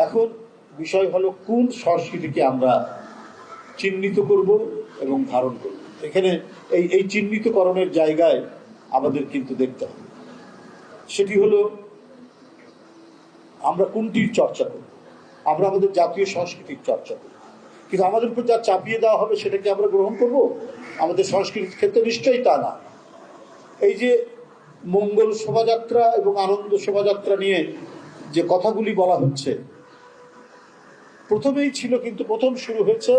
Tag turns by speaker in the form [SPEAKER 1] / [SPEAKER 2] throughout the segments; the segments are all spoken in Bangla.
[SPEAKER 1] এখন বিষয় হলো কোন সংস্কৃতিকে আমরা চিহ্নিত করব এবং ধারণ করব। এখানে এই এই চিহ্নিতকরণের জায়গায় আমাদের কিন্তু দেখতে হবে। সেটি হলো আমরা কোনটির চর্চা করব? আমরা আমাদের জাতীয় সংস্কৃতির চর্চা করব। কিন্তু আমাদের উপর যা চাপিয়ে দেওয়া হবে সেটাকে আমরা গ্রহণ করব? আমাদের সংস্কৃতির ক্ষেত্রে নিশ্চয়ই তা না। এই যে মঙ্গল শোভাযাত্রা এবং আনন্দ শোভাযাত্রা নিয়ে যে কথাগুলি বলা হচ্ছে প্রথমেই ছিল কিন্তু প্রথম শুরু হয়েছে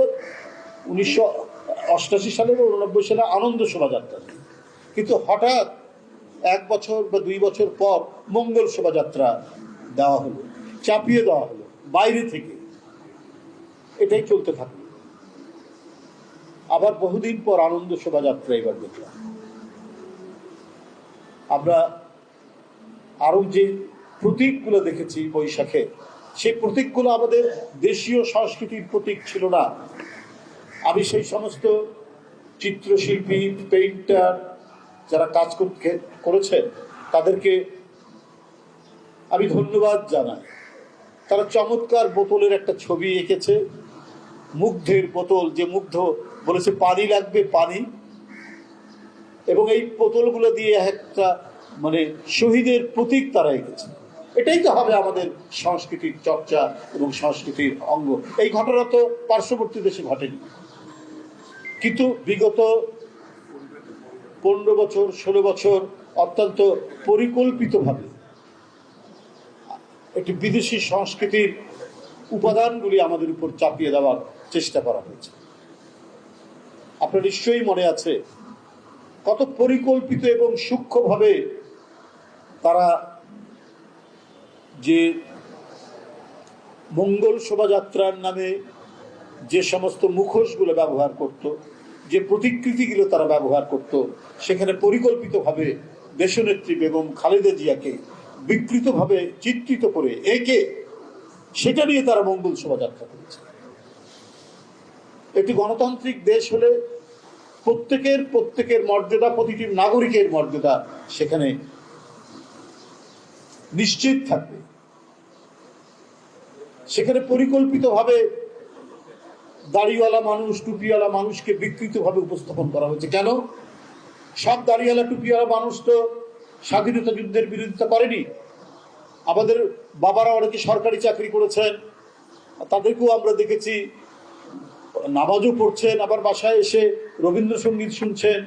[SPEAKER 1] উনিশশো অষ্টাশি সালে বা উননব্বই সালে আনন্দ শোভাযাত্রা। কিন্তু হঠাৎ এক বছর বা দুই বছর পর মঙ্গল শোভাযাত্রা দেওয়া হলো, চাপিয়ে দেওয়া হলো, বাইরে থেকে। এটাই চলতে থাকল। আবার বহুদিন পর আনন্দ শোভাযাত্রা এবার দেখলাম। আমরা আরও যে প্রতীকগুলো দেখেছি বৈশাখে। সেই প্রতীকগুলো আমাদের দেশীয় সংস্কৃতির প্রতীক ছিল না। আমি সেই সমস্ত চিত্রশিল্পী, পেইন্টার যারা কাজ করেছেন, তাদেরকে আমি ধন্যবাদ জানাই। তারা চমৎকার বোতলের একটা ছবি এঁকেছে। মুগ্ধের বোতল, যে মুগ্ধ বলেছে, পানি লাগবে, পানি। এবং এই বোতলগুলো দিয়ে একটা মানে শহীদের প্রতীক তারা এঁকেছে। এটাই তো হবে আমাদের সংস্কৃতির চর্চা এবং সংস্কৃতির অঙ্গ। এই ঘটনা তো পার্শ্ববর্তী দেশে ঘটেনি। কিন্তু বিগত পনেরো বছর, ষোলো বছর অত্যন্ত পরিকল্পিতভাবে একটি বিদেশি সংস্কৃতির উপাদানগুলি আমাদের উপর চাপিয়ে দেওয়ার চেষ্টা করা হয়েছে। আপনার নিশ্চয়ই মনে আছে কত পরিকল্পিত এবং সূক্ষ্মভাবে তারা যে মঙ্গল শোভাযাত্রার নামে যে সমস্ত মুখোশগুলো ব্যবহার করত, যে প্রতিকৃতিগুলো তারা ব্যবহার করত, সেখানে পরিকল্পিতভাবে দেশনেত্রী বেগম খালেদা জিয়াকে বিকৃতভাবে চিত্রিত করে একে সেটা নিয়ে তারা মঙ্গল শোভাযাত্রা করেছে। একটি গণতান্ত্রিক দেশ হলে প্রত্যেকের প্রত্যেকের মর্যাদা, প্রতিটি নাগরিকের মর্যাদা সেখানে নিশ্চিত থাকবে। সেখানে পরিকল্পিতভাবে দাড়িওয়ালা মানুষ, টুপিওয়ালা মানুষকে বিকৃতভাবে উপস্থাপন করা হয়েছে। কেন? সব দাড়িওয়ালা, টুপিওয়ালা মানুষ তো স্বাধীনতা যুদ্ধের বিরোধিতা করেনি। আমাদের বাবারা অনেকে সরকারি চাকরি করেছেন, তাদেরকেও আমরা দেখেছি। নামাজও পড়ছেন, আবার বাসায় এসে রবীন্দ্রসঙ্গীত শুনছেন।